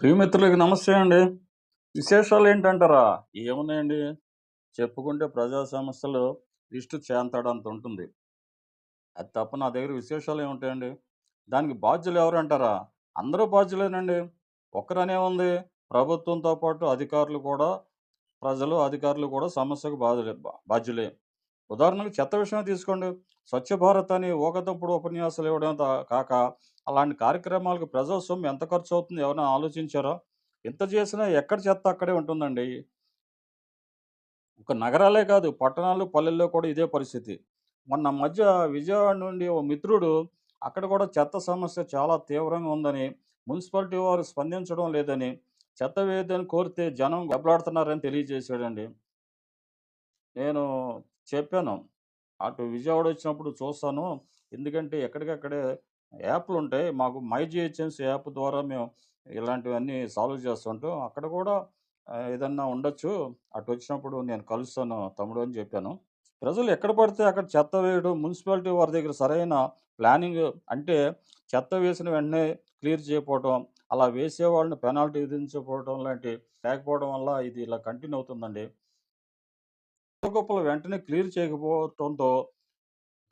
ప్రియమిత్రులకి నమస్తే అండి. విశేషాలు ఏంటంటారా? ఏమున్నాయండి? చెప్పుకుంటే ప్రజా సమస్యలు లిస్టు చేంతాడంత ఉంటుంది. అది తప్ప నా దగ్గర విశేషాలు ఏముంటాయండి? దానికి బాధ్యులు ఎవరు అంటారా? అందరూ బాధ్యులేనండి. ఒక్కరనే ఉంది. ప్రభుత్వంతో పాటు అధికారులు కూడా ప్రజలు అధికారులు కూడా సమస్యకు బాధ్యులే బాధ్యులే. ఉదాహరణకు చెత్త విషయం తీసుకోండి. స్వచ్ఛ భారత్ అని ఊకతప్పుడు ఉపన్యాసాలు ఇవ్వడం కాక అలాంటి కార్యక్రమాలకు ప్రజా సొమ్ము ఎంత ఖర్చు అవుతుంది ఎవరైనా ఆలోచించారా? ఎంత చేసినా ఎక్కడ చెత్త అక్కడే ఉంటుందండి? ఒక నగరాలే కాదు పట్టణాలు పల్లెల్లో కూడా ఇదే పరిస్థితి. మొన్న మధ్య విజయవాడ నుండి ఓ మిత్రుడు అక్కడ కూడా చెత్త సమస్య చాలా తీవ్రంగా ఉందని మున్సిపాలిటీ వారు స్పందించడం లేదని చెత్త వేయద్దని కోరితే జనం గబ్బలాడుతున్నారని తెలియజేశాడండి. నేను చెప్పాను. అటు విజయవాడ వచ్చినప్పుడు చూస్తాను. ఎందుకంటే ఎక్కడికక్కడే యాప్లు ఉంటాయి మాకు మై జిహెచ్ఎంసీ యాప్ ద్వారా మేము ఇలాంటివన్నీ సాల్వ్ చేస్తుంటాం. అక్కడ కూడా ఏదన్నా ఉండొచ్చు. అటు వచ్చినప్పుడు నేను కలుస్తాను తమ్ముడు అని చెప్పాను. ప్రజలు ఎక్కడ పడితే అక్కడ చెత్త వేయడం మున్సిపాలిటీ వారి దగ్గర సరైన ప్లానింగ్ అంటే చెత్త వేసిన వెంటనే క్లియర్ చేయకపోవడం అలా వేసే వాళ్ళని పెనాల్టీ విధించకపోవడం లాంటి లేకపోవడం వల్ల ఇది ఇలా కంటిన్యూ అవుతుందండి. కుప్పలు వెంటనే క్లియర్ చేయకపోవడంతో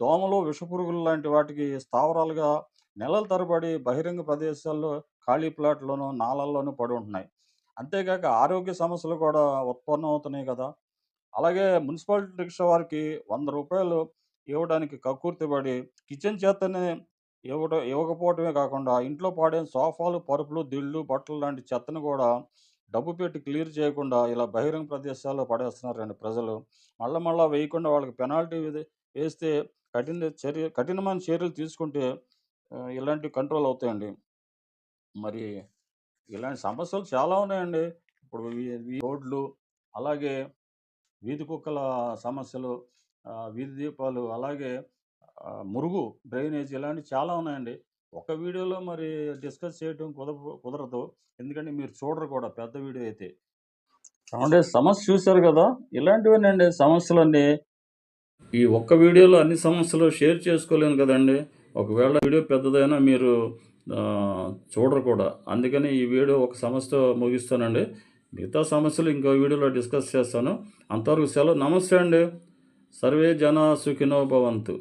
దోమలు విషపురుగులు లాంటి వాటికి స్థావరాలుగా నెలల తరబడి బహిరంగ ప్రదేశాల్లో ఖాళీ ప్లాట్లోనూ నాలల్లోనూ పడి ఉంటున్నాయి. అంతేకాక ఆరోగ్య సమస్యలు కూడా ఉత్పన్నం అవుతున్నాయి కదా! అలాగే మున్సిపాలిటీ రిక్షా వారికి వంద రూపాయలు ఇవ్వడానికి కక్కుర్తిపడి కిచెన్ చేతనే ఇవ్వడం ఇవ్వకపోవటమే కాకుండా ఇంట్లో పాడే సోఫాలు పరుపులు దిళ్ళు బట్టలు లాంటి చెత్తను కూడా డబ్బు పెట్టి క్లియర్ చేయకుండా ఇలా బహిరంగ ప్రదేశాల్లో పడేస్తున్నారండి ప్రజలు. మళ్ళా మళ్ళా వేయకుండా వాళ్ళకి పెనాల్టీ వేస్తే కఠిన చర్య కఠినమైన చర్యలు తీసుకుంటే ఇలాంటి కంట్రోల్ అవుతాయండి. మరి ఇలాంటి సమస్యలు చాలా ఉన్నాయండి. ఇప్పుడు రోడ్లు అలాగే వీధి కుక్కల సమస్యలు వీధి దీపాలు అలాగే మురుగు డ్రైనేజ్ ఇలాంటివి చాలా ఉన్నాయండి. ఒక వీడియోలో మరి డిస్కస్ చేయడం కుదర కుదరదు. చూడరు కూడా పెద్ద వీడియో అయితే. అంటే సమస్య చూశారు కదా ఇలాంటివేనండి సమస్యలన్నీ ఈ ఒక్క వీడియోలో అన్ని సమస్యలు షేర్ చేసుకోలేను కదండి. ఒకవేళ వీడియో పెద్దదైనా మీరు చూడరు కూడా. అందుకని ఈ వీడియో ఒక సమస్యతో ముగిస్తానండి. మిగతా సమస్యలు ఇంకో వీడియోలో డిస్కస్ చేస్తాను. అంతవరకు సెలవు. నమస్తే అండి. సర్వే జన సుఖినో భవంతు.